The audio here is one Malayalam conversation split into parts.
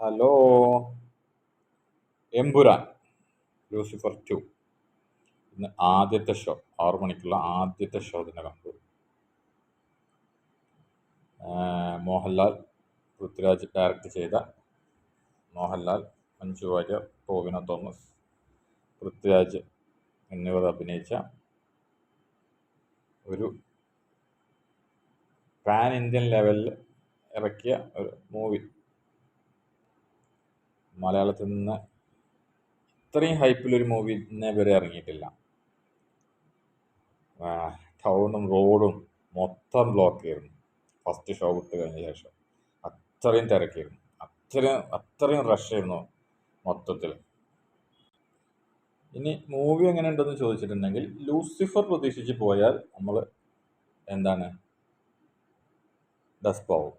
ഹലോ എംപുരാൻ ലൂസിഫർ ടു ഇന്ന് ആദ്യത്തെ ഷോ ആറു മണിക്കുള്ള ആദ്യത്തെ ഷോ തന്നെ കണ്ടു മോഹൻലാൽ പൃഥ്വിരാജ് ഡയറക്റ്റ് ചെയ്ത മോഹൻലാൽ മഞ്ജു വാര്യർ ടോവിനോ തോമസ് പൃഥ്വിരാജ് എന്നിവർ അഭിനയിച്ച ഒരു പാൻ ഇന്ത്യൻ ലെവലിൽ ഇറക്കിയ ഒരു മൂവി മലയാളത്തിൽ നിന്ന് ഇത്രയും ഹൈപ്പിലൊരു മൂവി ഇന്നേ വരെ ഇറങ്ങിയിട്ടില്ല. ടൗണും റോഡും മൊത്തം ബ്ലോക്ക് ആയിരുന്നു. ഫസ്റ്റ് ഷോ വിട്ട് കഴിഞ്ഞ ശേഷം. അത്രയും തിരക്കായിരുന്നു. അത്രയും അത്രയും റഷ് ആയിരുന്നു മൊത്തത്തിൽ. ഇനി മൂവി എങ്ങനെ ഉണ്ടെന്ന് ചോദിച്ചിട്ടുണ്ടെങ്കിൽ ലൂസിഫർ പ്രതീക്ഷിച്ച് പോയാൽ നമ്മൾ എന്താണ്? ഡസ്പാവും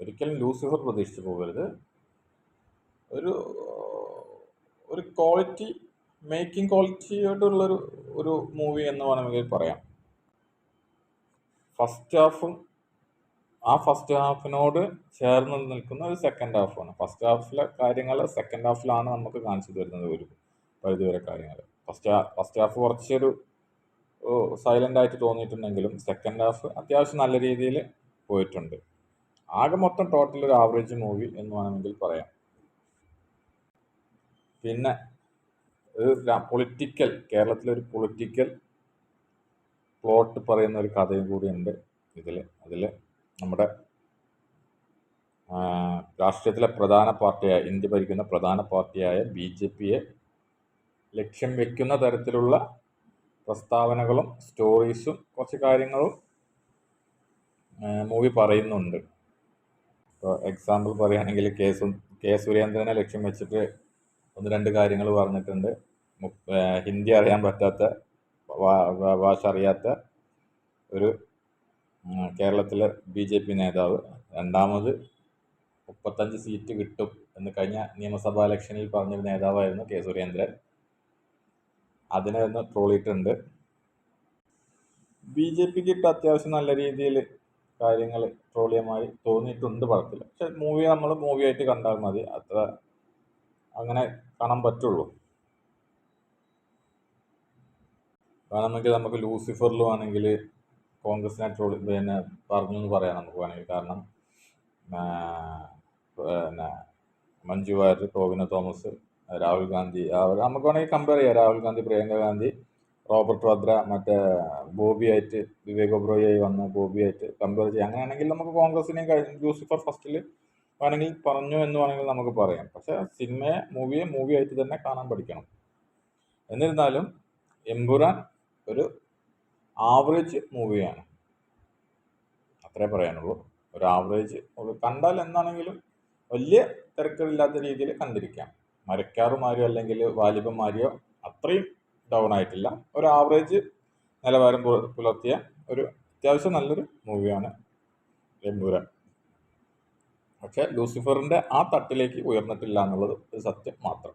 ഒരിക്കലും ലൂസിഫർ പ്രതീക്ഷിച്ച് പോകരുത്. ഒരു ഒരു ക്വാളിറ്റി മേക്കിംഗ് ക്വാളിറ്റിയോടുള്ളൊരു ഒരു മൂവി എന്ന് വേണമെങ്കിൽ പറയാം. ഫസ്റ്റ് ഹാഫും ആ ഫസ്റ്റ് ഹാഫിനോട് ചേർന്ന് നിൽക്കുന്ന ഒരു സെക്കൻഡ് ഹാഫാണ് ഫസ്റ്റ് ഹാഫിലെ കാര്യങ്ങൾ സെക്കൻഡ് ഹാഫിലാണ് നമുക്ക് കാണിച്ചു തരുന്നത് ഒരു പരിധിവരെ കാര്യങ്ങൾ ഫസ്റ്റ് ഫസ്റ്റ് ഹാഫ് കുറച്ചൊരു സൈലന്റ് ആയിട്ട് തോന്നിയിട്ടുണ്ടെങ്കിലും സെക്കൻഡ് ഹാഫ് അത്യാവശ്യം നല്ല രീതിയിൽ പോയിട്ടുണ്ട്. ആകെ മൊത്തം ടോട്ടൽ ഒരു ആവറേജ് മൂവി എന്ന് വേണമെങ്കിൽ പറയാം. പിന്നെ ഒരു പൊളിറ്റിക്കൽ കേരളത്തിലൊരു പൊളിറ്റിക്കൽ പ്ലോട്ട് പറയുന്ന ഒരു കഥയും കൂടിയുണ്ട് ഇതിൽ അതിൽ നമ്മുടെ രാഷ്ട്രീയത്തിലെ പ്രധാന പാർട്ടിയായ ഇന്ത്യ ഭരിക്കുന്ന പ്രധാന പാർട്ടിയായ ബി ജെ പിയെ ലക്ഷ്യം വയ്ക്കുന്ന തരത്തിലുള്ള പ്രസ്താവനകളും സ്റ്റോറീസും കുറച്ച് കാര്യങ്ങളും മൂവി പറയുന്നുണ്ട്. ഇപ്പോൾ എക്സാമ്പിൾ പറയുകയാണെങ്കിൽ കെ സു കെ സുരേന്ദ്രനെ ലക്ഷ്യം വെച്ചിട്ട് ഒന്ന് രണ്ട് കാര്യങ്ങൾ പറഞ്ഞിട്ടുണ്ട്. ഹിന്ദി അറിയാൻ പറ്റാത്ത ഭാഷ അറിയാത്ത ഒരു കേരളത്തിലെ ബി ജെ പി നേതാവ്. രണ്ടാമത് മുപ്പത്തഞ്ച് സീറ്റ് കിട്ടും എന്ന് കഴിഞ്ഞ നിയമസഭാ ഇലക്ഷനിൽ പറഞ്ഞൊരു നേതാവായിരുന്നു കെ സുരേന്ദ്രൻ. അതിനെ ഒന്ന് ട്രോളിയിട്ടുണ്ട്. ബി ജെ പിക്ക് ഇട്ട് അത്യാവശ്യം നല്ല രീതിയിൽ കാര്യങ്ങൾ ട്രോളിയമായി തോന്നിയിട്ടുണ്ട് പടത്തിൽ. പക്ഷെ മൂവി നമ്മൾ മൂവി ആയിട്ട് കണ്ടാൽ മതി. അത്ര അങ്ങനെ കാണാൻ പറ്റുള്ളൂ. വേണമെങ്കിൽ നമുക്ക് ലൂസിഫറിലും ആണെങ്കിൽ കോൺഗ്രസിനെ ട്രോളി പിന്നെ പറഞ്ഞു എന്ന് പറയാം നമുക്ക് വേണമെങ്കിൽ. കാരണം പിന്നെ മഞ്ജു വാര്യർ ടോവിനോ തോമസ് രാഹുൽ ഗാന്ധി നമുക്ക് വേണമെങ്കിൽ കമ്പയർ ചെയ്യാം. രാഹുൽ ഗാന്ധി പ്രിയങ്ക ഗാന്ധി റോബർട്ട് വദ്ര മറ്റേ ബോബി ആയിട്ട് വിവേക് ഒബ്രോയായി വന്ന. ബോബി ആയിട്ട് കമ്പയർ ചെയ്യാം. അങ്ങനെയാണെങ്കിൽ നമുക്ക് കോൺഗ്രസിനെയും ലൂസിഫർ ഫസ്റ്റിൽ വേണമെങ്കിൽ പറഞ്ഞു എന്ന് വേണമെങ്കിൽ നമുക്ക് പറയാം. പക്ഷേ സിനിമയെ മൂവിയെ മൂവി ആയിട്ട് തന്നെ കാണാൻ പഠിക്കണം. എന്നിരുന്നാലും എമ്പുരാൻ ഒരു ആവറേജ് മൂവിയാണ് അത്രേ പറയാനുള്ളൂ. ഒരു ആവറേജ് കണ്ടാൽ എന്താണെങ്കിലും വലിയ തിരക്കുകളില്ലാത്ത രീതിയിൽ കണ്ടിരിക്കാം. മരക്കാറുമാരോ അല്ലെങ്കിൽ വാലിബന്മാരെയോ അത്രയും ഡൗൺ ആയിട്ടില്ല. ഒരു ആവറേജ് നിലവാരം പുലർത്തിയ ഒരു അത്യാവശ്യം നല്ലൊരു മൂവിയാണ് എമ്പുരാൻ. പക്ഷേ ലൂസിഫറിന്റെ ആ തട്ടിലേക്ക് ഉയർന്നിട്ടില്ല എന്നുള്ളത് സത്യം മാത്രം.